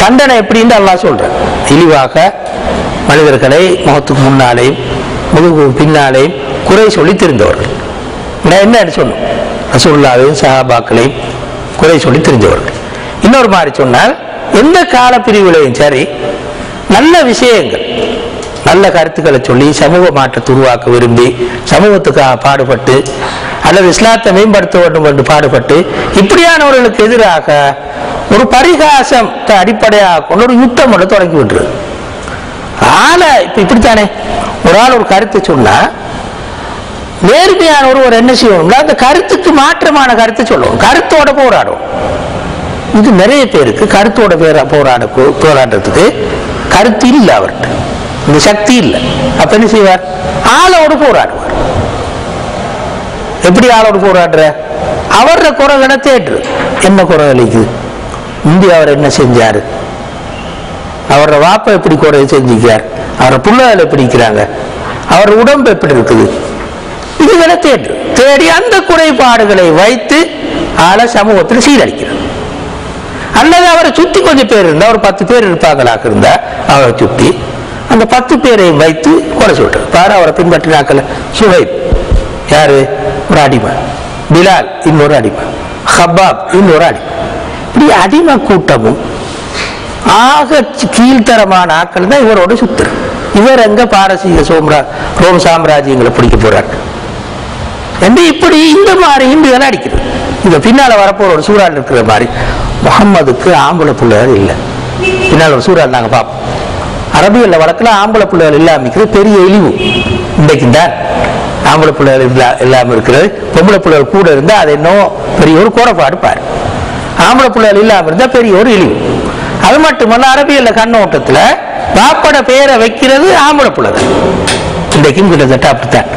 தண்டனை எப்படின்னு அல்லா சொல்றேன். தெளிவாக மனிதர்களை முகத்துக்கு முன்னாலேயும் முதுகு பின்னாலேயும் குறை சொல்லி தெரிந்தவர்கள் நான் என்ன சொல்லணும் ரசூல்லாவையும் சஹாபாக்களையும் குறை சொல்லி தெரிஞ்சவர்கள் இன்னொரு மாதிரி சொன்னால் எந்த கால பிரிவுலையும் சரி நல்ல விஷயங்கள் நல்ல கருத்துக்களை சொல்லி சமூக மாற்றத்தை உருவாக்க விரும்பி சமூகத்துக்காக பாடுபட்டு அல்லது இஸ்லாத்தை மேம்படுத்த வேண்டும் என்று பாடுபட்டு இப்படியானவர்களுக்கு எதிராக ஒரு பரிகாசத்தை அடிப்படையாக கொண்டு ஒரு யுத்தம் ஒன்று தொடங்கி விட்டுரு ஆளை இப்ப இப்படித்தானே? ஒரு ஆள் ஒரு கருத்தை சொன்னா நேர்மையான ஒருவர் என்ன செய்யணும்னா அந்த கருத்துக்கு மாற்றமான கருத்தை சொல்லுவோம். கருத்தோட போராடும் இது நிறைய பேருக்கு கருத்தோட பேர போராட போராடுறதுக்கு கருத்து இல்லை அவர்கிட்ட. இந்த சக்தி இல்லை. அப்ப என்ன செய்வார்? ஆளோடு போராடுவார். எப்படி ஆளோடு போராடுற? அவரோட குறைகளை தேடுற என்ன குறை இது இந்தியா அவர் என்ன செஞ்சாரு? அவரோட வாப்பை எப்படி குறை செஞ்சுக்கிறார்? அவரை பிள்ளைகள் எப்படி இருக்கிறாங்க? அவர் உடம்பு எப்படி இருக்குது? இதுகளை தேடு. தேடி அந்த குறைபாடுகளை வைத்து ஆள சமூகத்தில் சீரழிக்கிறார். அல்லது அவரை சுத்தி கொஞ்சம் பேர் இருந்தா ஒரு பத்து பேர் இருப்பாங்களாக இருந்தா அவரை சுத்தி அந்த பத்து பேரை வைத்து குறை சொல்றார். பாரு அவரை பின்பற்றினாக்கல. சுஹைப் யாரு? ஒரு அடிமை. பிலால் இன்னொரு அடிமை. ஹப்பாப் இன்னொரு அடிமை. இப்படி அடிமை கூட்டமும் ஆக கீழ்த்தரமான ஆட்கள் தான் இவரோட சுத்துரு. இவர் எங்க பாரசீக சோம்ரா ரோம் சாம்ராஜ்யங்களை பிடிக்க போறாரு. என்று இப்படி இந்த மாதிரி இந்துகளை அடிக்கிறது. இந்த பின்னால வரப்போற ஒரு சூறால் இருக்கிற மாதிரி முகம்மதுக்கு ஆம்பளை பிள்ளைகள் இல்லை. பின்னால் ஒரு சூறால் நாங்க பார்ப்போம். அரபியல்ல வழக்கில் ஆம்பளை பிள்ளைகள் இல்லாம இருக்கிறது பெரிய இழிவு. இன்றைக்கு தான் ஆம்பளை பிள்ளைகள் இல்லா இருக்கிறது. பொம்பளை பிள்ளைகள் கூட இருந்தால் அது இன்னும் பெரிய ஒரு குறைபாடு பாரு. ஆம்பளை பிள்ளைகள் இல்லாம இருந்தா பெரிய ஒரு இழிவு. அது மட்டுமல்ல அரபியல்ல கண்ணோட்டத்துல பாப்பட பேரை வைக்கிறது ஆம்பளை பிள்ளைகள் இன்றைக்கும் கிட்டத்தட்ட அப்படித்தான்.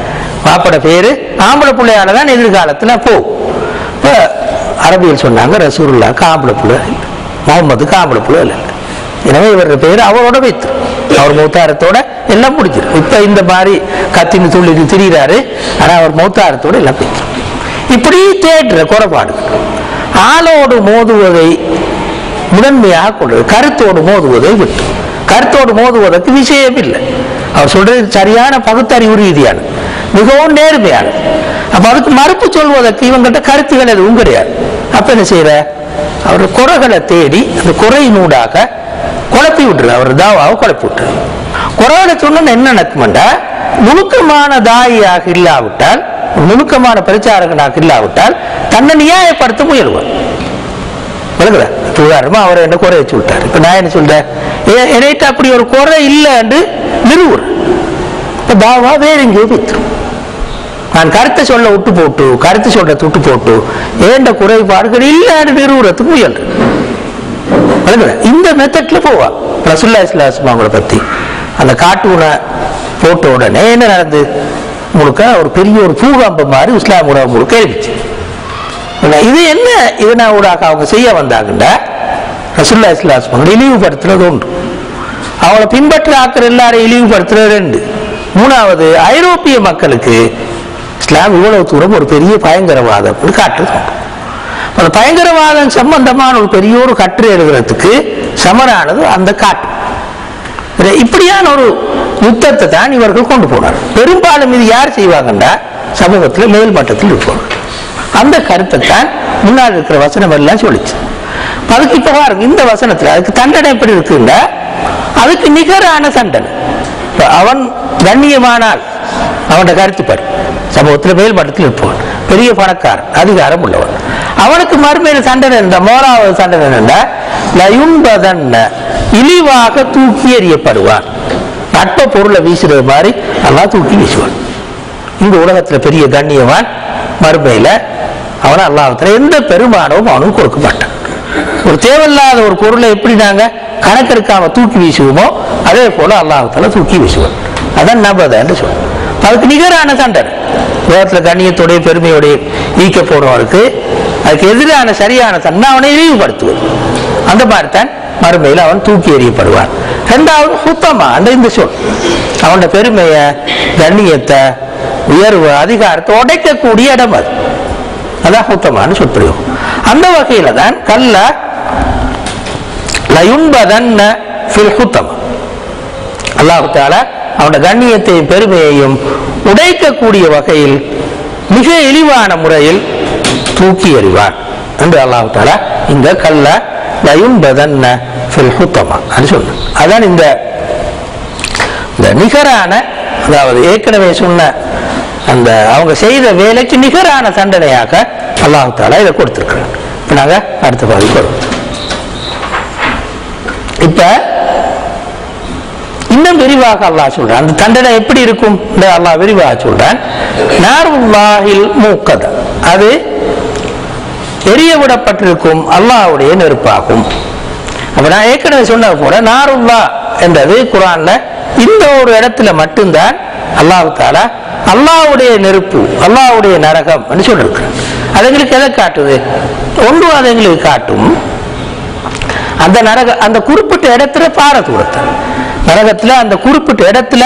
பாப்பட பேரு ஆம்பளை பிள்ளையால தான் எதிர்காலத்துல போ. அரபியல் சொன்னாங்க ரசூருல்லா ஆம்பளை பிள்ளை இல்லை. முகமதுக்கு ஆம்பளை பிள்ளை இல்லை. எனவே இவரோட பேர் அவரோட வைத்து. அவர் மௌத்தாரத்தோட எல்லாம் முடிச்சிடும் இப்ப இந்த மாதிரி கத்தின்னு துள்ளி திரிகிறாரு ஆனா அவர் மௌத்தாரத்தோட எல்லாம் வைத்து. இப்படி தேடுற குறைபாடு ஆளோடு மோதுவதை முதன்மையாக கொண்டது. கருத்தோடு மோதுவதை விட்டு. கருத்தோடு மோதுவதற்கு விஷயம் இல்லை அவர் சொல்றது சரியான பகுத்தறிவு ரீதியான மிகவும் நேர்மையான. அப்ப அதுக்கு மறுப்பு சொல்வதற்கு இவங்கிட்ட கருத்துகள் எதுவும் கிடையாது. அப்ப என்ன செய்யற அவர் குறைகளை தேடி அந்த குறையினூடாக குழப்பி விட்டுரு. அவர் தாவாவை குழப்பி விட்டுரு. குறைகளை சொன்னா என்ன நடக்குமெண்டா நுணுக்கமான தாயாக இல்லாவிட்டால் நுணுக்கமான பிரச்சாரங்களாக இல்லாவிட்டால் தன்னை நியாயப்படுத்த முயல்வார் விளங்குதா? உதாரணமா அவரை என்ன குறை வச்சு விட்டார். இப்ப நான் என்ன சொல்றேன்? எ- என்கிட்ட அப்படி ஒரு குறை இல்லைன்னு நிறுவுறேன் இப்ப தாவா வேற எங்கேயோ போய்த்து நான் கருத்தை சொல்ல விட்டு போட்டு கருத்து சொல்றத விட்டு போட்டு ஏண்ட குறைபாடுகள் இல்லைன்னு நிறுவுறதுக்கு முயல்றேன் விளங்குதா? இந்த மெத்தட்ல போவா. ரசுல்லா இஸ்லாஸ்மா அவங்களை பத்தி. அந்த கார்ட்டூனை போட்ட உடனே என்ன நடந்து? முழுக்க ஒரு பெரிய ஒரு பூகம்பம் மாதிரி இஸ்லாம் உலகம் முழுக்க இருந்துச்சு. இது என்ன இதனா ஊடாக அவங்க செய்ய வந்தாங்கன்னா ரசுல்லா இஸ்லாஸ் இழிவுபடுத்துறது ஒன்று அவளை பின்பற்ற ஆக்கிற எல்லாரையும் இழிவுபடுத்துறது ரெண்டு. மூணாவது ஐரோப்பிய மக்களுக்கு இஸ்லாம் இவ்வளவு தூரம் ஒரு பெரிய பயங்கரவாதம் அப்படின்னு காட்டுறது அந்த பயங்கரவாதம் சம்பந்தமான ஒரு பெரிய ஒரு கட்டுரை எழுதுறதுக்கு சமரானது அந்த காட்டு. இப்படியான ஒரு யுத்தத்தை தான் இவர்கள் கொண்டு போனார். பெரும்பாலும் இது யார் செய்வாங்கன்னா சமூகத்தில் மேல் மட்டத்தில் இருப்பவர்கள். அந்த கருத்தை தான் முன்னால் இருக்கிற வசனம் எல்லாம் சொல்லிச்சு. அதுக்கு இப்ப பாருங்க இந்த வசனத்துல அதுக்கு தண்டனை எப்படி இருக்குன்னா அதுக்கு நிகரான தண்டனை. அவன் கண்ணியமானால் அவனோட கருத்து பாரு. சமூகத்தில் மேல் மட்டத்தில் இருப்பவன் பெரிய பணக்காரன் அதிகாரம் உள்ளவன். அவனுக்கு மறுமையில் தண்டனை இருந்தா மோராவது தண்டனை இருந்தா லயுன்பதன்ன இழிவாக தூக்கி எறியப்படுவார். நட்ப பொருளை வீசுறது மாதிரி நல்லா தூக்கி வீசுவான் இந்த உலகத்தில் பெரிய கண்ணியவான் மறுமையில அவனை அல்லாஹத்தில் எந்த பெருமானமும் அவனுக்கு கொடுக்க மாட்டான் ஒரு தேவையில்லாத ஒரு பொருளை எப்படி நாங்கள் கணக்கெடுக்காம தூக்கி வீசுவோமோ அதே போல அல்லாஹத்துல தூக்கி வீசுவான் அதான் நபதன்னு சொல்லுவோம் அதுக்கு நிகரான தண்டனை உலகத்தில் கண்ணியத்துடைய பெருமையோடைய ஈக்க போறவனுக்கு அதுக்கு எதிரான சரியான தண்டனை அவனை இழிவுபடுத்துவது. அந்த மாதிரி தான் மறுமையில் அவன் தூக்கி எறியப்படுவான். ரெண்டாவது சுத்தமா அந்த இந்த சொல். அவனோட பெருமைய கண்ணியத்தை உயர்வு அதிகாரத்தை உடைக்கக்கூடிய இடம் அது. அதான் சுத்தமான சொற்பிரயோகம் அந்த வகையில தான் கல்ல லயுன்பதன்ன ஃபில் ஹுத்தம் அல்லாஹு அவனோட கண்ணியத்தையும் பெருமையையும் உடைக்கக்கூடிய வகையில் மிக இழிவான முறையில் தூக்கி எறிவான். என்று அல்லாஹு தாலா இந்த கல்ல வயும்பதன்ன ஃபில் ஹுத்தமா. அது சொல்லு. அதான் இந்த இந்த நிகரான அதாவது ஏற்கனவே சொன்ன அந்த அவங்க செய்த வேலைக்கு நிகரான தண்டனையாக அல்லாஹு தாலா இதை கொடுத்துருக்குறாங்க இப்போ நாங்கள் அடுத்த பகுதிக்கு வரும் இப்ப இன்னும் விரிவாக அல்லாஹ் சொல்றான். அந்த தண்டனை எப்படி இருக்கும்? என்று அல்லாஹ் விரிவாக சொல்றான். நாருல்லாஹில் மூக்கத. அது எரிய விடப்பட்டிருக்கும் அல்லாஹ்வுடைய நெருப்பாகும். அப்ப நான் ஏற்கனவே சொன்னது போல நாருல்லா என்றது குரான்ல இந்த ஒரு இடத்துல மட்டும்தான் அல்லாஹ் தாலா அல்லாவுடைய நெருப்பு அல்லாஹ்வுடைய நரகம் என்று அது எங்களுக்கு எதை காட்டுது? ஒன்று அது எங்களுக்கு காட்டும். அந்த நரக அந்த குறிப்பிட்ட இடத்துல பார தூரத்தை நரகத்துல அந்த குறிப்பிட்ட இடத்துல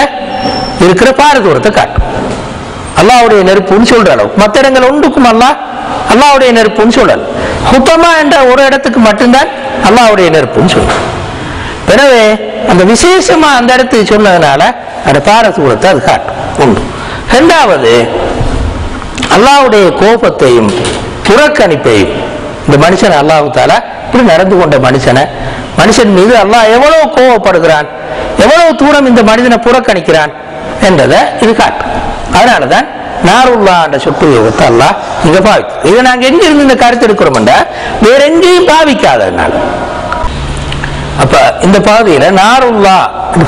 இருக்கிற பார தூரத்தை காட்டும். அல்லாவுடைய நெருப்புன்னு சொல்ற அளவு மற்ற இடங்கள் ஒன்றுக்கும் அல்லாஹ் அல்லாவுடைய நெருப்புன்னு சொல்லல் ஹுத்தமா என்ற ஒரு இடத்துக்கு மட்டும்தான் அல்லாவுடைய நெருப்புன்னு சொல்லல் எனவே அந்த விசேஷமா அந்த இடத்துக்கு சொன்னதுனால அந்த பாரசூரத்தை அது காட்டும். உண்டு ரெண்டாவது அல்லாவுடைய கோபத்தையும் புறக்கணிப்பையும் இந்த மனுஷன் அல்லாஹு இப்படி நடந்து கொண்ட மனுஷனை மனுஷன் மீது அல்லாஹ் எவ்வளவு கோபப்படுகிறான் எவ்வளவு தூரம் இந்த மனிதனை புறக்கணிக்கிறான் என்றதை இது காட்டும். அதனாலதான் நாருல்லான்ற என்ற சொற்பிரயோகத்தை அல்லாஹ் இங்க பாவிக்கும் இதை நாங்க எங்க இருந்து இந்த கருத்து எடுக்கிறோம்டா வேற எங்கேயும் பாவிக்காதனால அப்ப இந்த பகுதியில நாருல்லா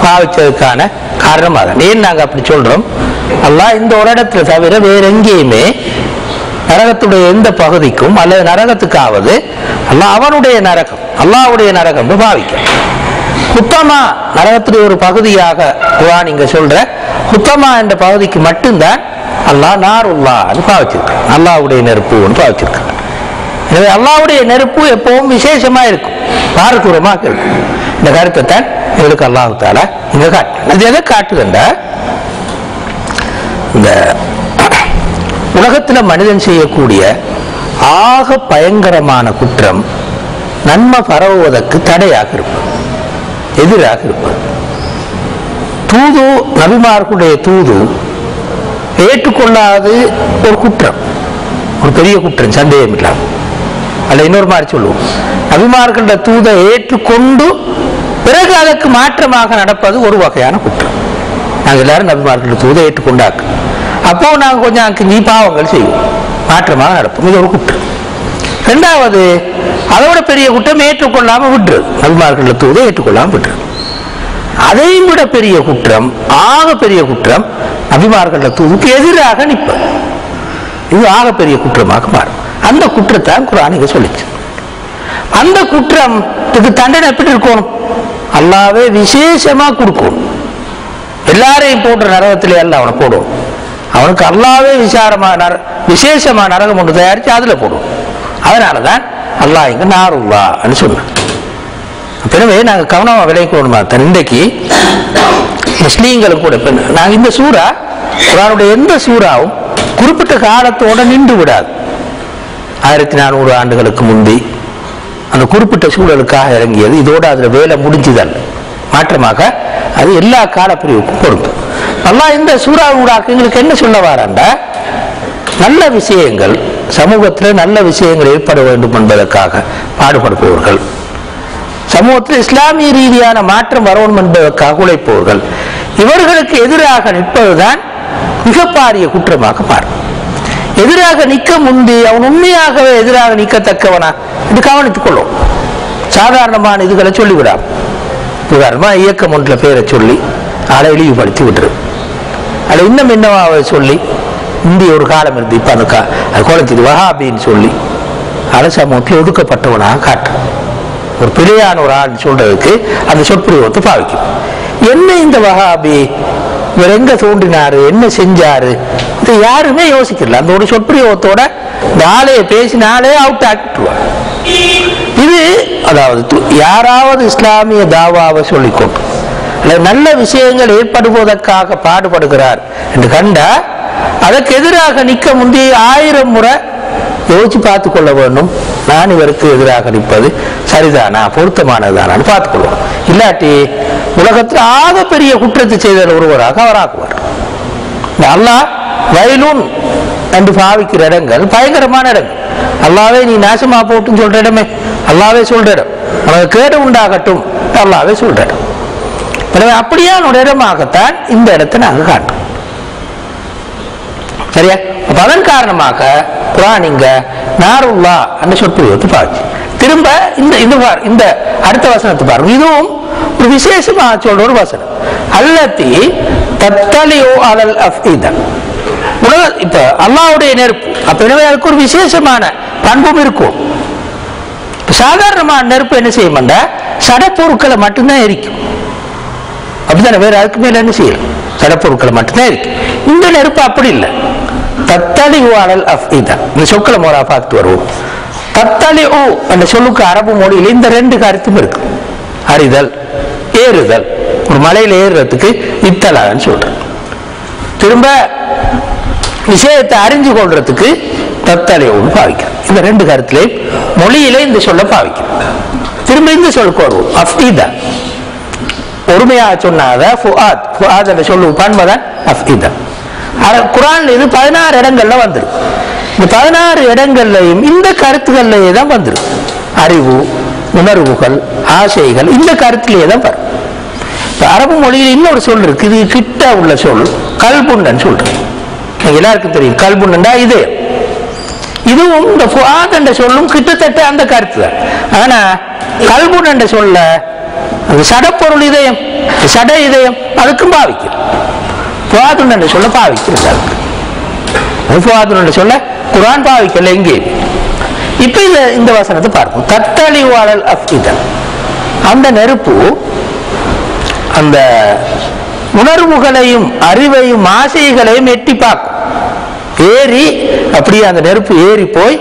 பாவிச்சதுக்கான காரணம் அதான் ஏன் நாங்க அப்படி சொல்றோம்? அல்லாஹ் இந்த ஒரு இடத்துல தவிர வேற எங்கேயுமே நரகத்துடைய எந்த பகுதிக்கும் அல்லது நரகத்துக்காவது அல்ல அவனுடைய நரகம் அல்லாவுடைய நரகம் பாவிக்க குத்தமா நரகத்துடைய ஒரு பகுதியாக குரான் இங்க சொல்ற. குத்தமா என்ற பகுதிக்கு மட்டும்தான் அல்லாஹ் நாருல்லா பாவிச்சிருக்கான் அல்லாவுடைய நெருப்புன்னு பாவிச்சிருக்கான் எனவே அல்லாவுடைய நெருப்பு எப்பவும் விசேஷமா இருக்கும். பாரதூரமாக இருக்கும் இந்த கருத்தை தான் எங்களுக்கு அல்லாஹு தாலா இங்கே காட்டு. அது எதை காட்டுதுண்டா இந்த உலகத்தில் மனிதன் செய்யக்கூடிய ஆக பயங்கரமான குற்றம் நன்மை பரவுவதற்கு தடையாக இருக்கும். எதிராக இருக்கும். தூது நபிமார்களுடைய தூது ஏற்றுக்கொள்ளாது ஒரு குற்றம். ஒரு பெரிய குற்றம் சந்தேகம் இல்லாமல் அல்ல இன்னொரு மாதிரி சொல்லுவோம். நபிமார்கள தூதை ஏற்றுக்கொண்டு பிறகு அதற்கு மாற்றமாக நடப்பது ஒரு வகையான குற்றம். நாங்கள் எல்லாரும் நபிமார்கள தூதை ஏற்றுக்கொண்டாக்கு அப்போ நாங்கள் கொஞ்சம் நீ பாவங்கள் செய்வோம். மாற்றமாக நடப்போம். இது ஒரு குற்றம். ரெண்டாவது அதோட பெரிய குற்றம் ஏற்றுக்கொள்ளாமல் விட்டுரு. நபிமார்கள தூதை ஏற்றுக்கொள்ளாமல் விட்டுரு. அதையும் விட பெரிய குற்றம் ஆக பெரிய குற்றம் நபிமார்கள் தூதுக்கு எதிராக நிற்பது. இது ஆக பெரிய குற்றமாக மாறும். அந்த குற்றத்தான் குரான் இங்க சொல்லிச்சு. அந்த குற்றம் இதுக்கு தண்டனை எப்படி இருக்கணும்? அல்லாவே விசேஷமா கொடுக்கணும் எல்லாரையும் போன்ற நரகத்திலே அல்ல அவனை போடுவோம் அவனுக்கு அல்லாவே விசாரமா நர விசேஷமா நரகம் ஒன்று தயாரிச்சு அதுல போடுவோம் அதனாலதான் அல்லாஹ் இங்க நாருல்லான்னு சொன்னான். எனவே நாங்க கவனமா விளைக்கணும் தன் இன்றைக்கு முஸ்லீம்களும் கூட இப்ப நாங்க இந்த சூறா குரானுடைய எந்த சூறாவும் குறிப்பிட்ட காலத்தோட நின்று விடாது. ஆயிரத்தி நானூறு ஆண்டுகளுக்கு முந்தி அந்த குறிப்பிட்ட சூழலுக்காக இறங்கியது இதோட அதுல வேலை முடிஞ்சுதல்ல மாற்றமாக அது எல்லா காலப்பிரிவுக்கும் பொருந்தும். நல்லா இந்த சூறாவூடாக்கு எங்களுக்கு என்ன சொல்ல வாராண்டா? நல்ல விஷயங்கள் சமூகத்தில் நல்ல விஷயங்கள் ஏற்பட வேண்டும் என்பதற்காக பாடுபடுபவர்கள். சமூகத்தில் இஸ்லாமிய ரீதியான மாற்றம் வரணும் என்பதற்காக உழைப்பவர்கள் இவர்களுக்கு எதிராக நிற்பதுதான் மிக பாரிய குற்றமாக மாறும் எதிராக நிற்க முந்தி அவன் உண்மையாகவே எதிராக நிற்கத்தக்கவனா என்று கவனித்துக் கொள்ளும். சாதாரணமான இதுகளை சொல்லிவிடாம். உதாரணமா இயக்கம் ஒன்ற பேரை சொல்லி அதை இழிவுபடுத்தி விட்டுரு. அதை இன்னும் என்னவாக சொல்லி இந்திய ஒரு காலம் இருந்து இப்ப அந்த கா அது குழந்தை வஹாபின்னு சொல்லி அதை சமூகத்தில் ஒதுக்கப்பட்டவனாக காட்டு ஒரு பிழையான ஒரு ஆள் சொல்றதுக்கு அந்த சொற்பிரயோகத்தை பாவிக்கும். என்ன இந்த வஹாபி? இவர் எங்க தோன்றினாரு என்ன செஞ்சாரு? இது யாருமே யோசிக்கல. அந்த ஒரு சொற்பிரயோகத்தோட இந்த ஆலையை பேசினாலே அவுட் ஆக்கிட்டுருவார். இது அதாவது யாராவது இஸ்லாமிய தாவாவை சொல்லிக்கொண்டு நல்ல விஷயங்கள் ஏற்படுவதற்காக பாடுபடுகிறார் என்று கண்டா அதற்கு எதிராக நிற்க முந்தைய ஆயிரம் முறை யோசிச்சு பார்த்து கொள்ள வேண்டும். நான் இவருக்கு எதிராக நிற்பது சரிதானா? பொருத்தமானதானான்னு பார்த்துக்கொள்வோம் இல்லாட்டி உலகத்தில் ஆக பெரிய குற்றத்தை செய்த ஒருவராக அவர் ஆக்குவார் இந்த வயலூன் என்று பாவிக்கிற இடங்கள் பயங்கரமான இடங்கள். அல்லாவே நீ நாசமா போட்டுன்னு சொல்ற இடமே. அல்லாவே சொல்ற இடம். உனக்கு கேடு உண்டாகட்டும் அல்லாவே சொல்ற இடம். எனவே அப்படியான ஒரு இடமாகத்தான் இந்த இடத்தை நாங்கள் காட்டுறோம். சரியா? அப்ப அதன் காரணமாக குரான் இங்க நாருல்லா அந்த சொற்பிரயோகத்தை பார்த்து திரும்ப இந்த இந்த இந்த அடுத்த வசனத்தை பாருங்க. இதுவும் ஒரு விசேஷமாக சொல்ற ஒரு வசனம். அல்லத்தி தத்தலியோ அலல் அஃபீதா உலக இப்ப அல்லாவுடைய நெருப்பு. அப்ப எனவே அதுக்கு ஒரு விசேஷமான பண்பும் இருக்கும். இப்ப சாதாரணமான நெருப்பு என்ன செய்யும்டா சடப்பொருட்களை மட்டும்தான் எரிக்கும். அப்படித்தானே? வேற அதுக்கு மேல என்ன செய்யலாம்? சடப்பொருட்களை மட்டும்தான் எரிக்கும். இந்த நெருப்பு அப்படி இல்லை. தத்தளி அலல் அஃபீதா இந்த சொற்களை மோரா பார்த்து வருவோம். தத்தளி ஓ அந்த சொல்லுக்கு அரபு மொழியில் இந்த ரெண்டு கருத்தும் இருக்கு. அறிதல் ஏறுதல். ஒரு மலையில ஏறுறதுக்கு இத்தலான்னு சொல்றேன் திரும்ப விஷயத்தை அறிஞ்சு கொள்றதுக்கு தத்தலையோடு பாவிக்கிறோம். இந்த ரெண்டு கருத்திலே மொழியிலே இந்த சொல்ல பாவிக்கிறோம். திரும்ப இந்த சொல்லுக்கு வருவோம். அஃப்தீதா ஒருமையாக சொன்னாத ஃபுஆத். ஃபுஆத் என்ற சொல்லு பண்பதான் அஃபீதா குரான் இது பதினாறு இடங்கள்ல வந்துரும். இந்த பதினாறு இடங்கள்லையும் இந்த கருத்துக்கள்லயே தான் வந்துடும் அறிவு உணர்வுகள் ஆசைகள் இந்த கருத்திலேயே தான் வரும். அரபு மொழியில் இன்னொரு சொல் இருக்கு. இது கிட்ட உள்ள சொல் கல்புண்டன் சொல்றேன் எல்லாருக்கும் தெரியும். கல்புண்டா இது. இதுவும் இந்த ஃபுஆத் என்ற சொல்லும் கிட்டத்தட்ட அந்த கருத்து. தான் ஆனா கல்புன் என்ற சொல்ல அந்த சடப்பொருள் இதயம் சட இதயம் அதுக்கும் பாவிக்கும். ஃபுஆதுன் என்ற சொல்ல பாவிக்கிறது அதுக்கு என்ற சொல்ல குரான் பாவிக்கல இங்கே. இப்ப இந்த இந்த வசனத்தை பார்ப்போம். தத்தழிவாளல் அஃபிதன் அந்த நெருப்பு அந்த உணர்வுகளையும் அறிவையும் ஆசைகளையும் எட்டி பார்க்கும். ஏறி அப்படியே அந்த நெருப்பு ஏறி போய்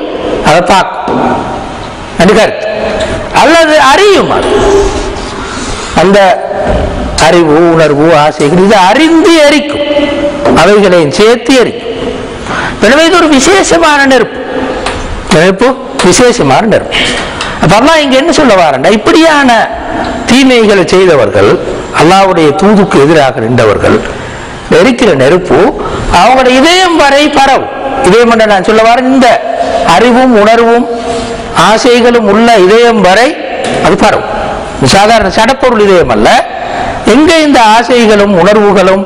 அதை பார்க்கும். அது கருத்து. அல்லது அறியும் அது. அந்த அறிவு உணர்வு ஆசைகள் இது அறிந்து எரிக்கும். அவைகளையும் சேர்த்து எரிக்கும். எனவே இது ஒரு விசேஷமான நெருப்பு. நெருப்பு விசேஷமான நெருப்பு. அப்பெல்லாம் இங்க என்ன சொல்ல வாரண்டா இப்படியான தீமைகளை செய்தவர்கள் அல்லாவுடைய தூதுக்கு எதிராக நின்றவர்கள் எரிக்கிற நெருப்பு அவங்களோட இதயம் வரை பரவும். இதயம் நான் சொல்ல வரேன் இந்த அறிவும் உணர்வும் ஆசைகளும் உள்ள இதயம் வரை அது பரவும். சாதாரண சடப்பொருள் இதயம் அல்ல எங்க இந்த ஆசைகளும் உணர்வுகளும்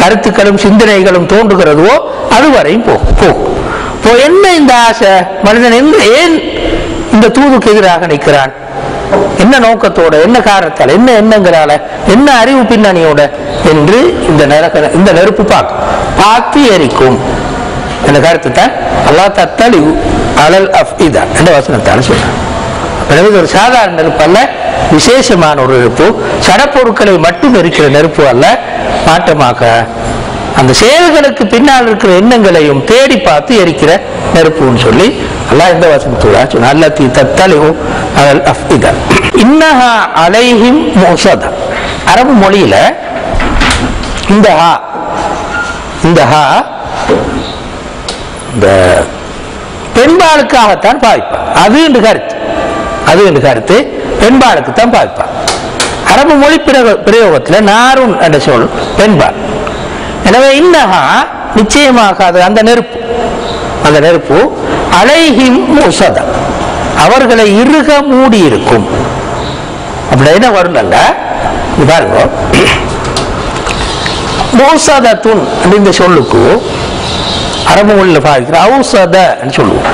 கருத்துக்களும் சிந்தனைகளும் தோன்றுகிறதோ அதுவரையும் போகும் போகும் இப்போ என்ன இந்த ஆசை? மனிதன் எந்த ஏன் இந்த தூதுக்கு எதிராக நிற்கிறான்? என்ன நோக்கத்தோட என்ன காரணத்தால் என்ன எண்ணங்களால என்ன அறிவு பின்னணியோட என்று இந்த நரக இந்த நெருப்பு பார்க்கும். பார்த்து எரிக்கும். அந்த கருத்து தான் அல்லா தத்தளி அலல் அஃப் இதான் என்ற வசனத்தால் சொல்றான். எனவே இது ஒரு சாதாரண நெருப்பு அல்ல விசேஷமான ஒரு நெருப்பு. சடப்பொருட்களை மட்டும் இருக்கிற நெருப்பு அல்ல மாற்றமாக அந்த செயல்களுக்கு பின்னால் இருக்கிற எண்ணங்களையும் தேடி பார்த்து எரிக்கிற நெருப்புன்னு சொல்லி அல்லா இந்த வசனத்தோட சொன்ன தீ தத்தலிஹு அலல் அஃபிதா இன்னஹா அலைஹிம் மோசதா அரபு மொழியில இந்த ஹா இந்த ஹா இந்த பெண்பாளுக்காகத்தான் பாவிப்பான் அது என்று கருத்து. அது என்று கருத்து பெண்பாளுக்கு தான் பாவிப்பான் அரபு மொழி பிரயோகத்தில் பிரயோகத்துல என்ற சொல் பெண்பால். எனவே இன்னகா நிச்சயமாக அது அந்த நெருப்பு. அந்த நெருப்பு அலைஹிம் முசதம் அவர்களை இறுக மூடி இருக்கும் அப்படி என்ன வரலங்க இது பாருங்க. தூண் அப்படின்ற சொல்லுக்கு அரபு மொழியில் பாதிக்கிற ஔசத சொல்லுவோம்.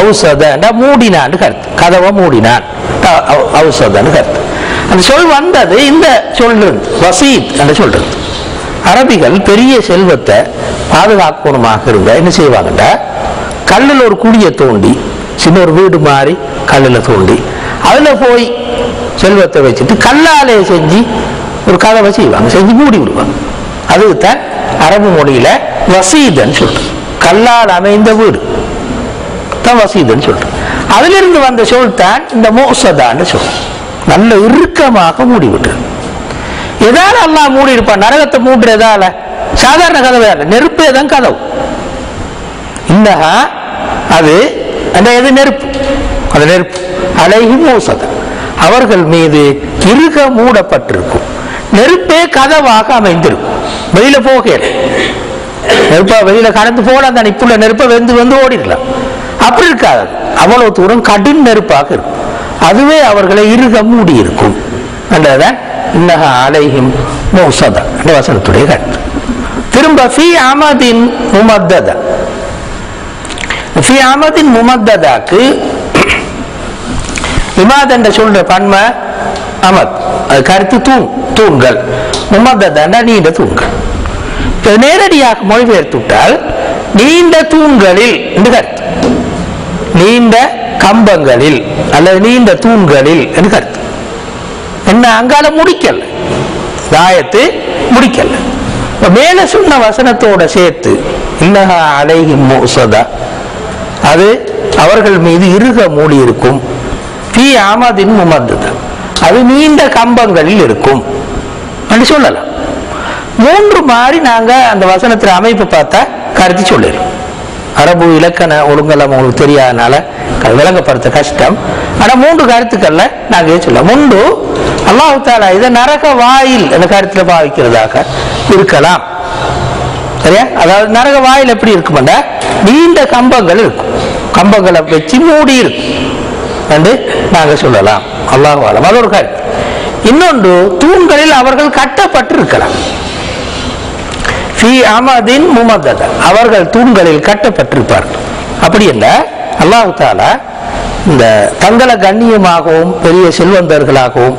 ஔசத மூடினான்னு கருத்து கதவை மூடினான் ஔசதன்னு கருத்து அந்த சொல் வந்தது இந்த சொல்றது வசீத் என்று சொல்றது அரபிகள் பெரிய செல்வத்தை பாதுகாக்கணுமாக இருந்த என்ன செய்வாங்க கல்லில் ஒரு குழியை தோண்டி சின்ன ஒரு வீடு மாதிரி கல்லில் தோண்டி அதில் போய் செல்வத்தை வச்சுட்டு கல்லாலே செஞ்சு ஒரு கதவை செய்வாங்க செஞ்சு மூடி விடுவாங்க அதுதான் அரபு மொழியில வசீதன்னு சொல்றது கல்லால் அமைந்த வீடு தான் வசீதுன்னு சொல்றோம் அதிலிருந்து வந்த சொல் தான் இந்த மோசதான்னு சொல் நல்ல இறுக்கமாக மூடிவிட்டு எதால அல்லாஹ் மூடி இருப்பான் நரகத்தை மூடுற எதால சாதாரண கதவு அல்ல நெருப்பே தான் கதவு. இன்னஹா அது அந்த எது நெருப்பு? அந்த நெருப்பு. அழகி மூசத. அவர்கள் மீது இருக மூடப்பட்டிருக்கும். நெருப்பே கதவாக அமைந்திருக்கும். வெளியில போகல. நெருப்பா வெளியில கடந்து போல அந்த இப்புள்ள நெருப்பை வெந்து வந்து ஓடிடலாம். அப்படி இருக்காது. அவ்வளவு தூரம் கடும் நெருப்பாக இருக்கும். அதுவே அவர்களை இருக மூடி இருக்கும். என்றதான் இன்னக அலைஹிம் மூசதா இந்த வசனத்துடைய கருத்து. திரும்ப ஃபி அமதின் முமத்ததா. ஃபி அமதின் முமத்ததாக்கு இமாத் என்ற சொல்ற பன்மை அமத். அது கருத்து தூண் தூண்கள். முமத்ததா நீண்ட தூண்கள். நேரடியாக மொழிபெயர்த்து விட்டால் நீண்ட தூண்களில் என்று கருத்து. நீண்ட கம்பங்களில் அல்லது நீண்ட தூண்களில் என்று கருத்து. என்ன அங்கால முடிக்கல? தாயத்து முடிக்கல. மேல சொன்ன வசனத்தோட சேர்த்து இல்லஹா அலைஹி மோசதா அது அவர்கள் மீது இருக மூடி இருக்கும். பி ஆமதின் முமத்ததா. அது நீண்ட கம்பங்களில் இருக்கும். அப்படி சொல்லலாம். மூன்று மாதிரி நாங்க அந்த வசனத்தில் அமைப்பு பார்த்தா கருத்து சொல்லிடுறோம் அரபு இலக்கண ஒழுங்கெல்லாம் உங்களுக்கு தெரியாதனால க- விளங்கப்படுத்த கஷ்டம். ஆனா மூன்று கருத்துக்கள்ல நாங்க இதை சொல்லலாம் முண்டு அல்லாஹு தாலா இதை நரக வாயில் என்ற கருத்துல பாவிக்கிறதாக இருக்கலாம். சரியா? அதாவது நரக வாயில் எப்படி இருக்குமெண்டா நீண்ட கம்பங்கள் இருக்கும். கம்பங்களை வச்சு மூடி இருக்கும் என்று நாங்க சொல்லலாம். அல்லாஹ் அது ஒரு கருத்து. இன்னொன்று தூண்களில் அவர்கள் கட்டப்பட்டு இருக்கலாம் அமதின் முமத்தத. அவர்கள் தூண்களில் கட்டப்பட்டிருப்பார்கள். அப்படி இல்லை அல்லாஹு தாலா இந்த தங்களை கண்ணியமாகவும் பெரிய செல்வந்தர்களாகவும்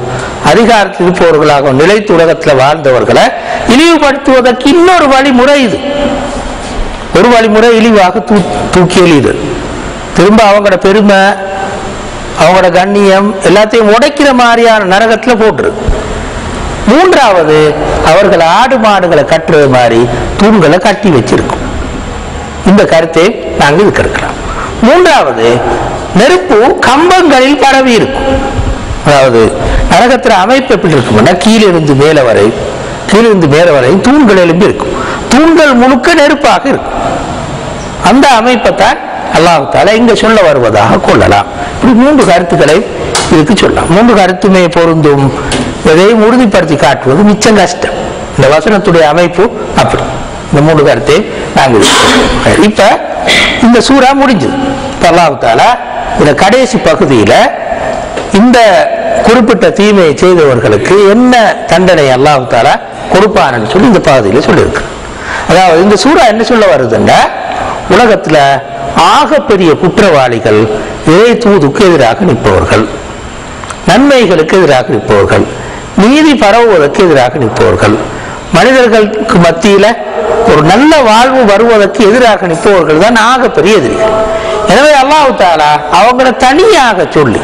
அதிகாரத்தில் இருப்பவர்களாகவும் நிலைத்து உலகத்தில் வாழ்ந்தவர்களை இழிவுபடுத்துவதற்கு இன்னொரு வழிமுறை இது. ஒரு வழிமுறை இழிவாக தூ தூக்கி எழியுது திரும்ப அவங்களோட பெருமை அவங்களோட கண்ணியம் எல்லாத்தையும் உடைக்கிற மாதிரியான நரகத்தில் போட்டுருக்கு மூன்றாவது அவர்கள் ஆடு மாடுகளை கட்டுறது மாதிரி தூண்களை கட்டி வச்சிருக்கும். இந்த கருத்தை நாங்கள் இருக்கிறோம் மூன்றாவது நெருப்பு கம்பங்களில் பரவி இருக்கும். அதாவது நரகத்துல அமைப்பு எப்படி இருக்கும்னா கீழிருந்து மேலே வரை கீழிருந்து மேலே வரை தூண்கள் எழும்பி இருக்கும். தூண்கள் முழுக்க நெருப்பாக இருக்கும். அந்த அமைப்பை தான் அல்லாஹால இங்க சொல்ல வருவதாக கொள்ளலாம். இப்படி மூன்று கருத்துக்களை இதுக்கு சொல்லலாம். மூன்று கருத்துமே பொருந்தும். எதையும் உறுதிப்படுத்தி காட்டுவது மிச்சம் கஷ்டம். இந்த வசனத்துடைய அமைப்பு அப்படி. இந்த மூன்று கருத்தை நாங்கள் இப்ப இந்த சூறா முடிஞ்சது. இப்ப இந்த கடைசி பகுதியில இந்த குறிப்பிட்ட தீமையை செய்தவர்களுக்கு என்ன தண்டனை அல்லாஹ் கொடுப்பான்னு சொல்லி இந்த பகுதியில சொல்லியிருக்கு. அதாவது இந்த சூறா என்ன சொல்ல வருதுன்னா உலகத்துல ஆகப்பெரிய குற்றவாளிகள் இறை தூதுக்கு எதிராக நிற்பவர்கள். நன்மைகளுக்கு எதிராக நிற்பவர்கள் நீதி பரவுவதற்கு எதிராக நிற்பவர்கள் மனிதர்களுக்கு மத்தியில ஒரு நல்ல வாழ்வு வருவதற்கு எதிராக நிற்பவர்கள் தான் ஆக பெரிய எதிரிகள். எனவே அல்லாஹு தாலா அவங்கள தனியாக சொல்லி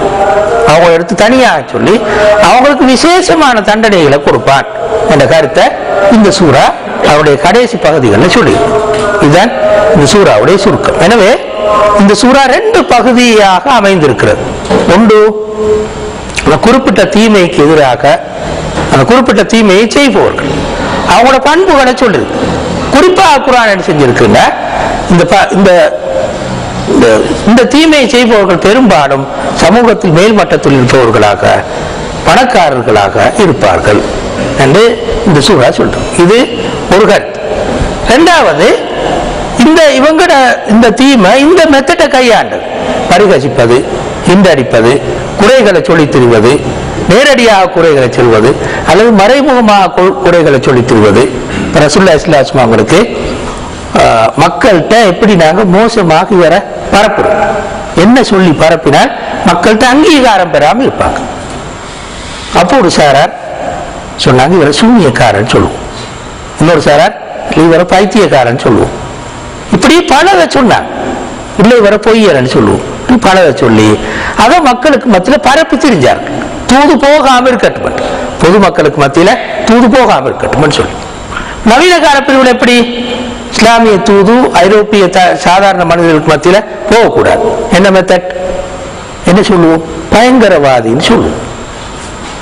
அவங்க எடுத்து தனியாக சொல்லி அவங்களுக்கு விசேஷமான தண்டனைகளை கொடுப்பான் என்ற கருத்தை இந்த சூறா அவருடைய கடைசி பகுதிகளில் சொல்லி இதுதான் இந்த சூறாவுடைய சுருக்கம். எனவே இந்த சூறா ரெண்டு பகுதியாக அமைந்திருக்கிறது. ஒன்று அந்த குறிப்பிட்ட தீமைக்கு எதிராக அந்த குறிப்பிட்ட தீமையை செய்பவர்கள். அவங்களோட பண்புகளை சொல்லுது குறிப்பாக குரான் என்ன செஞ்சிருக்குங்க இந்த ப- இந்த இந்த- இந்த தீமையை செய்பவர்கள் பெரும்பாலும் சமூகத்தில் மேல்மட்டத்தில் இருப்பவர்களாக பணக்காரர்களாக இருப்பார்கள் என்று இந்த சூழா சொல்றோம் இது ஒரு கருத்து. ரெண்டாவது இந்த இவங்கட இந்த தீமை இந்த மெத்தடை கையாண்டது. பரிகசிப்பது இண்டடிப்பது குறைகளை சொல்லி திரிவது நேரடியாக குறைகளை சொல்வது அல்லது மறைமுகமாக குறைகளை சொல்லித் திரிவது. ரசுல்லா ரசூல்லா இஸ்லாஸ்மா அவங்களுக்கு ஆஹ், மக்கள்கிட்ட எப்படி நாங்க மோசமாக இவர பரப்புறோம்? என்ன சொல்லி பரப்பினால் மக்கள்கிட்ட அங்கீகாரம் பெறாமல் இருப்பாங்க. அப்போ ஒரு சாரார் சொன்னாங்க இவரை சூனியக்காரன் சொல்லுவோம். இன்னொரு சாரார் இவரை பைத்தியக்காரன் சொல்லுவோம். இப்படி பலதை சொன்னாங்க. இல்லை இவரை பொய்யரன்னு சொல்லுவோம். விட்டு பலதை சொல்லி அதை மக்களுக்கு மத்தியில் பரப்பி தெரிஞ்சார் தூது போகாமல் இருக்கட்டும் பொதுமக்களுக்கு மத்தியில் தூது போகாமல் இருக்கட்டும் சொல்லி. நவீன கால பிரிவில் எப்படி? இஸ்லாமிய தூது ஐரோப்பிய சாதாரண மனிதர்களுக்கு மத்தியில் போகக்கூடாது. என்ன மெத்தட் என்ன சொல்லுவோம்? பயங்கரவாதின்னு சொல்லுவோம்.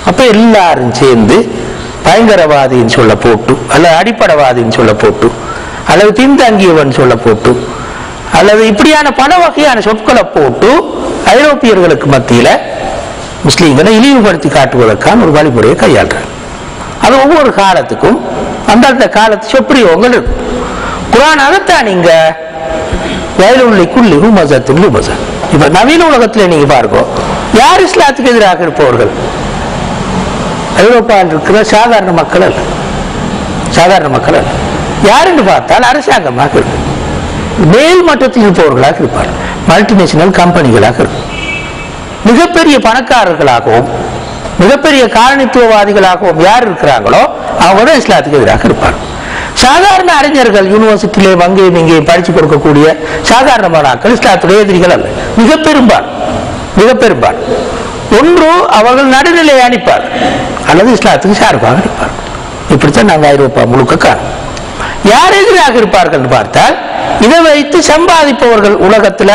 அப்ப எல்லாரும் சேர்ந்து பயங்கரவாதின்னு சொல்ல போட்டு அல்லது அடிப்படைவாதின்னு சொல்ல போட்டு அல்லது பின்தங்கியவன் சொல்ல போட்டு அல்லது இப்படியான பல வகையான சொற்களை போட்டு ஐரோப்பியர்களுக்கு மத்தியில முஸ்லீம்களை இழிவுபடுத்தி காட்டுவதற்கான ஒரு வழிமுறையை கையாள்றாங்க. அது ஒவ்வொரு காலத்துக்கும் அந்தந்த காலத்து சொற்பிரயோகங்கள் இருக்கும் குரான் அதைத்தான் நீங்க வயலுள்ளிக்குள்ளி ஹுமசத்தின் லுமச இப்ப நவீன உலகத்துல நீங்க பாருங்க யார் இஸ்லாத்துக்கு எதிராக இருப்பவர்கள்? ஐரோப்பாவில் இருக்கிற சாதாரண மக்கள் அல்ல. சாதாரண மக்கள் அல்ல. யாருன்னு பார்த்தால் அரசாங்கமாக இருக்கும். மேல் மட்டத்தில் இருப்பவர்களாக இருப்பார் மல்டிநேஷனல் கம்பெனிகளாக இருக்கும். மிகப்பெரிய பணக்காரர்களாகவும் மிகப்பெரிய காரணித்துவவாதிகளாகவும் யார் இருக்கிறாங்களோ அவங்க தான் இஸ்லாத்துக்கு எதிராக இருப்பாங்க சாதாரண அறிஞர்கள் யூனிவர்சிட்டியிலே அங்கேயும் இங்கேயும் படிச்சு கொடுக்கக்கூடிய சாதாரண ஆக்கள் இஸ்லாத்துடைய எதிரிகள் அல்ல. மிக பெரும்பால் மிக பெரும்பால் ஒன்று அவர்கள் நடுநிலை அணிப்பார். அல்லது இஸ்லாத்துக்கு சார்பாக இருப்பார் இப்படித்தான் நாங்கள் ஐரோப்பா முழுக்க காரணம் யார் எதிராக இருப்பார்கள் பார்த்தால் இதை வைத்து சம்பாதிப்பவர்கள் உலகத்துல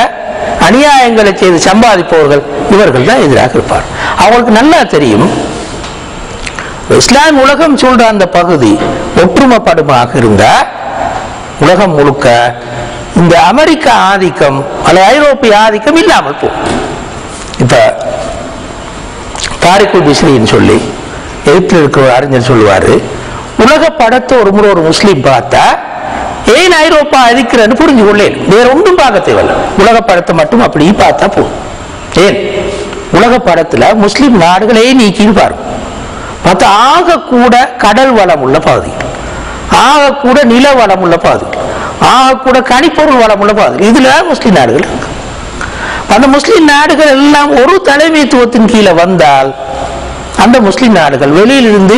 அநியாயங்களை செய்து சம்பாதிப்பவர்கள் இவர்கள் தான் எதிராக இருப்பார். அவங்களுக்கு நல்லா தெரியும். இஸ்லாம் உலகம் சொல்ற அந்த பகுதி ஒற்றுமைப்படுமாக இருந்தா உலகம் முழுக்க இந்த அமெரிக்க ஆதிக்கம் அல்லது ஐரோப்பிய ஆதிக்கம் இல்லாமல் போகும். இப்ப தாரிக்குல் பிஸ்ரின்னு சொல்லி எகிப்தில் இருக்கிற அறிஞர் சொல்லுவாரு உலக படத்தை ஒரு முறை ஒரு முஸ்லீம் பார்த்தா ஏன் ஐரோப்பா இருக்கிறன்னு புரிஞ்சு கொள்ளேன் வேற ஒன்றும் பார்க்க தேவையில்ல. உலக படத்தை மட்டும் அப்படி பார்த்தா போதும். ஏன்? உலக படத்துல முஸ்லிம் நாடுகளே நீக்கின்னு பாருங்க பார்த்தா ஆக கூட கடல் வளம் உள்ள பகுதி ஆக கூட நில வளம் உள்ள பகுதி ஆக கூட கனிப்பொருள் வளம் உள்ள பகுதி இதுல முஸ்லிம் நாடுகள் இருக்கு. அந்த முஸ்லிம் நாடுகள் எல்லாம் ஒரு தலைமைத்துவத்தின் கீழே வந்தால் அந்த முஸ்லிம் நாடுகள் வெளியிலிருந்து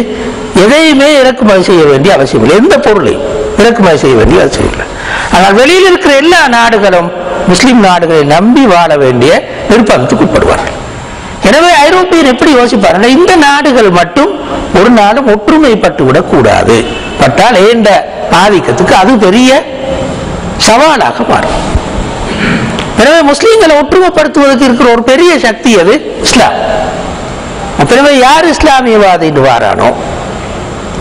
எதையுமே இறக்குமதி செய்ய வேண்டிய அவசியம் இல்லை. எந்த பொருளை இறக்குமதி செய்ய வேண்டிய அவசியம் ஆனால் வெளியில் இருக்கிற எல்லா நாடுகளும் முஸ்லிம் நாடுகளை நம்பி வாழ வேண்டிய நிர்பந்தத்துக்கு உட்படுவார்கள். எனவே ஐரோப்பியர் எப்படி யோசிப்பார்கள்? இந்த நாடுகள் மட்டும் ஒரு நாளும் ஒற்றுமைப்பட்டு விடக்கூடாது. பட்டால் ஏண்ட ஆதிக்கத்துக்கு அது பெரிய சவாலாக மாறும். எனவே முஸ்லீம்களை ஒற்றுமைப்படுத்துவதற்கு இருக்கிற ஒரு பெரிய சக்தி அது இஸ்லாம். எனவே யார் இஸ்லாமியவாதின்னு வாரானோ?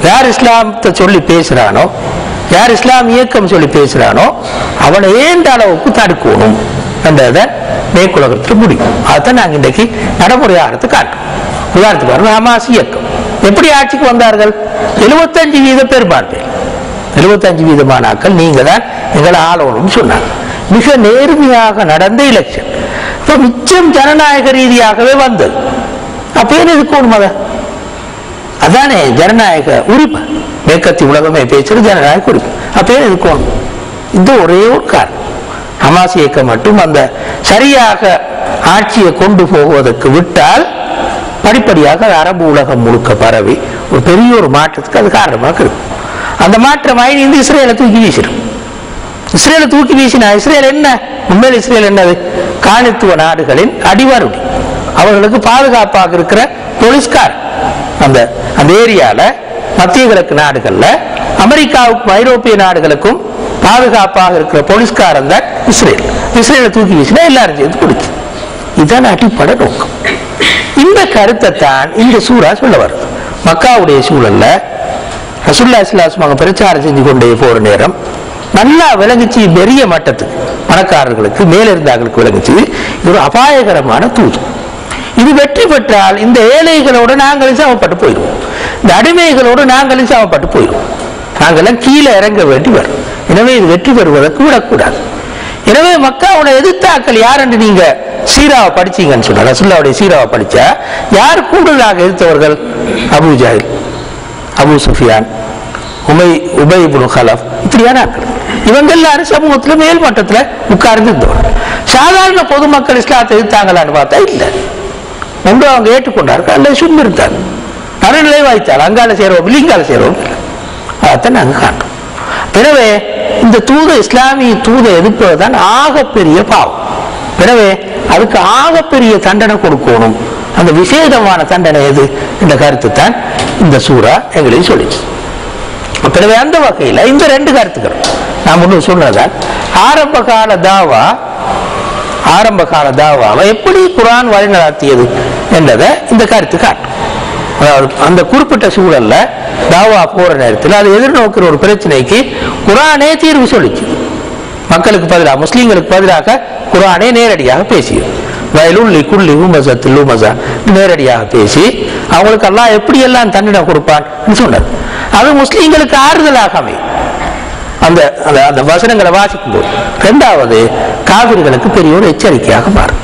யார் இஸ்லாமத்தை சொல்லி பேசுறானோ? யார் இஸ்லாம் இயக்கம் சொல்லி பேசுறானோ அவனை ஏந்த அளவுக்கு தடுக்கணும். என்றதை மேற்குலகத்தில் முடியும் அதுதான் நாங்கள் இன்றைக்கு நடைமுறையாகிறது காட்டும் உதாரணத்துக்கு வரும் ஹமாஸ் இயக்கம். எப்படி ஆட்சிக்கு வந்தார்கள்? எழுபத்தஞ்சு வீத பெரும்பான்மை எழுபத்தஞ்சு வீதமானாக்கள் நீங்கள் தான் எங்களை ஆளணும்னு சொன்னாங்க. மிக நேர்மையாக நடந்த எலெக்ஷன் இப்போ மிச்சம் ஜனநாயக ரீதியாகவே வந்தது. அப்போ ஏன் இருக்கணும் அதை? அதானே ஜனநாயக உரிமை. மேற்கத்தி உலகமே பேசுறது ஜனநாயக உரிமை அப்ப இருக்கணும் இந்த ஒரே ஒரு காரணம். ஹமாஸ் இயக்கம் மட்டும் அந்த சரியாக ஆட்சியை கொண்டு போவதற்கு விட்டால் படிப்படியாக அரபு உலகம் முழுக்க பரவி ஒரு பெரிய ஒரு மாற்றத்துக்கு அது காரணமாக இருக்கும். அந்த மாற்றம் ஆகி இஸ்ரேலை தூக்கி வீசிடும். இஸ்ரேலை தூக்கி வீசினா இஸ்ரேல் என்ன? உண்மையில் இஸ்ரேல் என்னது? காலித்துவ நாடுகளின் அடிவருடி. அவர்களுக்கு பாதுகாப்பாக இருக்கிற போலீஸ்கார் அந்த அந்த ஏரியால மத்திய கிழக்கு நாடுகள்ல அமெரிக்காவுக்கும் ஐரோப்பிய நாடுகளுக்கும் பாதுகாப்பாக இருக்கிற போலீஸ்காரன் தான் இஸ்ரேல். இஸ்ரேலை தூக்கி வீசினா எல்லாரும் சேர்ந்து கொடுத்து இதுதான் அடிப்படை நோக்கம். இந்த கருத்தை தான் இந்த சூறா சொல்ல வருது மக்காவுடைய சூழல்ல ரசுல்லா இஸ்லாஸ்மாங்க அவங்க பிரச்சாரம் செஞ்சு கொண்டே போற நேரம் நல்லா விளங்குச்சு பெரிய மட்டத்துக்கு. பணக்காரர்களுக்கு மேலிருந்தாங்களுக்கு விளங்குச்சு. இது ஒரு அபாயகரமான தூது. இது வெற்றி பெற்றால் இந்த ஏழைகளோடு நாங்களும் சமப்பட்டு போயிடுவோம். இந்த அடிமைகளோடு நாங்களும் சமப்பட்டு போயிடுவோம். நாங்கள்லாம் கீழே இறங்க வேண்டி வரும். எனவே இது வெற்றி பெறுவதற்கு விடக்கூடாது. எனவே மக்காவோட எதிர்த்தாக்கள் யார் என்று நீங்க சீராவை படிச்சீங்கன்னு சொன்ன ரசுல்லாவுடைய சீராவை படிச்சா யார் கூடுதலாக எதிர்த்தவர்கள்? அபு ஜாஹில் அபு சுஃபியான் உமை உபை இப்னு கலப் இப்படியான இவங்க எல்லாரும் சமூகத்தில் மேல் மட்டத்தில் உட்கார்ந்து இருந்தவர்கள் சாதாரண பொதுமக்கள் இஸ்லாத்தை எதிர்த்தாங்களான்னு பார்த்தா இல்லை. ஒன்று அவங்க ஏற்றுக்கொண்டார்கள். அல்லது சும்மா இருந்தாங்க நடுநிலை வாய்த்தால் அங்கால சேருவோம் இல்லிங்கால சேருவோம். அதைத்தான் நாங்கள் காட்டோம் எனவே இந்த தூத இஸ்லாமிய தூதை எதிர்ப்பதுதான் ஆகப்பெரிய பாவம். எனவே அதுக்கு ஆகப்பெரிய தண்டனை கொடுக்கணும். அந்த விசேதமான தண்டனை எது? என்ற கருத்து தான் இந்த சூறா எங்களுக்கு சொல்லிச்சு. எனவே அந்த வகையில் இந்த ரெண்டு கருத்துக்கள் நான் ஒன்று சொல்றதால் ஆரம்ப கால தாவா ஆரம்ப கால தாவாவை எப்படி குரான் வழிநடத்தியது என்றதை இந்த கருத்து காட்டும். அதாவது அந்த குறிப்பிட்ட சூழல்ல தாவா போற நேரத்தில் அதை எதிர்நோக்கிற ஒரு பிரச்சனைக்கு குரானே தீர்வு சொல்லிச்சு. மக்களுக்கு பதிலாக முஸ்லீம்களுக்கு பதிலாக குரானே நேரடியாக பேசியது. வயலுள்ளி குள்ளி உமசா தில்லுமசா நேரடியாக பேசி அவங்களுக்கு அல்லாஹ் எப்படியெல்லாம் தன்னிடம் கொடுப்பான் சொன்னார் அது முஸ்லீம்களுக்கு ஆறுதலாக அமையும் அந்த அந்த அந்த வசனங்களை வாசிக்கும் போது ரெண்டாவது காவிர்களுக்கு பெரிய ஒரு எச்சரிக்கையாக மாறும்.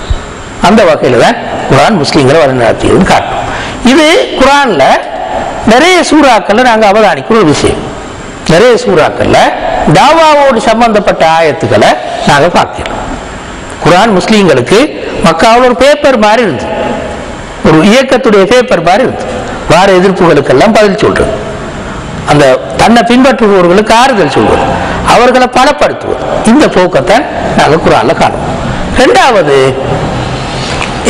அந்த வகையில் தான் குரான் முஸ்லீம்களை வழிநடத்தியதுன்னு காட்டும். இது குரான்ல நிறைய சூறாக்கள் நாங்க அவதானிக்கிற ஒரு விஷயம். நிறைய சூறாக்கள்ல தாவாவோடு சம்பந்தப்பட்ட ஆயத்துக்களை நாங்கள் பார்க்கிறோம். குரான் முஸ்லீம்களுக்கு மக்காவில் ஒரு பேப்பர் மாதிரி இருந்தது. ஒரு இயக்கத்துடைய பேப்பர் மாதிரி இருந்தது. வார எதிர்ப்புகளுக்கெல்லாம் பதில் சொல்றது. அந்த தன்னை பின்பற்றுபவர்களுக்கு ஆறுதல் சொல்வது அவர்களை பலப்படுத்துவது. இந்த போக்கத்தை நாங்கள் குரான்ல காணும். ரெண்டாவது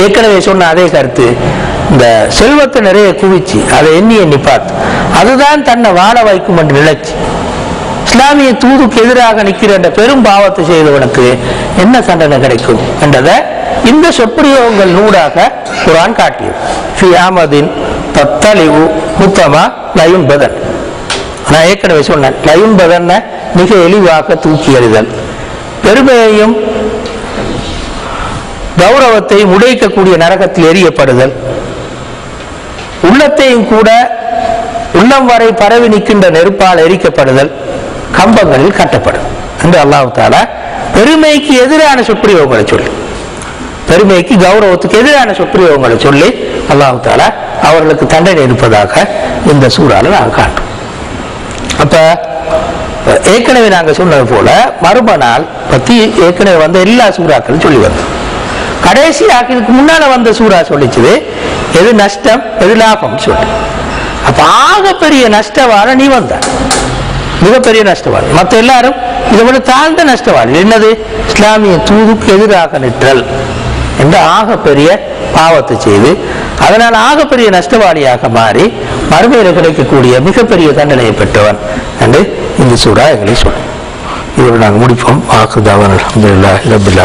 ஏற்கனவே சொன்ன அதே கருத்து. இந்த செல்வத்தை நிறைய குவிச்சு அதை எண்ணி எண்ணி பார்த்து அதுதான் தன்னை வாழ வைக்கும் என்று நினைச்சு இஸ்லாமிய தூதுக்கு எதிராக நிற்கிற என்ற பெரும் பாவத்தை செய்தவனுக்கு என்ன தண்டனை கிடைக்கும் என்றதை இந்த சொற்பிரயோகங்கள் நூடாக குரான் காட்டியது. ஃபி ஆமதின் தத்தலிவு முத்தமா லயும்பதன் நான் ஏற்கனவே சொன்னேன் லயும்பதன் மிக எளிவாக தூக்கி எறிதல். பெருமையையும் கௌரவத்தையும் உடைக்கக்கூடிய நரகத்தில் எரியப்படுதல் உள்ளத்தையும் கூட உள்ளம் வரை பரவி நிற்கின்ற நெருப்பால் எரிக்கப்படுதல். கம்பங்களில் கட்டப்படும். என்று அல்லாஹ் தாலா பெருமைக்கு எதிரான சொற்பிரயோகங்களை சொல்லி பெருமைக்கு கௌரவத்துக்கு எதிரான சொற்பிரயோகங்களை சொல்லி அல்லாஹ் தாலா அவர்களுக்கு தண்டனை இருப்பதாக இந்த சூறால நாங்கள் காட்டும். அப்ப ஏற்கனவே நாங்க சொன்னது போல மறும நாள் பத்தி ஏற்கனவே வந்த எல்லா சூறாக்களும் சொல்லி வந்தோம். கடைசி இதுக்கு முன்னால வந்த சூறா சொல்லிச்சது எது நஷ்டம் எது லாபம் சொல்லி. அப்ப ஆகப்பெரிய நஷ்டவாள நீ வந்த. மிகப்பெரிய நஷ்டவாளி மற்ற எல்லாரும் இதை விட தாழ்ந்த நஷ்டவாளி என்னது? இஸ்லாமிய தூதுக்கு எதிராக நிற்றல். என்ற ஆகப்பெரிய பாவத்தை செய்து அதனால் ஆகப்பெரிய நஷ்டவாளியாக மாறி மறுமையில் கிடைக்கக்கூடிய மிகப்பெரிய தண்டனையை பெற்றவன் என்று இந்த சூடா எங்களை சொல்லும் இதோடு நாங்கள் முடிப்போம். வாக்குதாவன் அலமதுல்லா ரபில்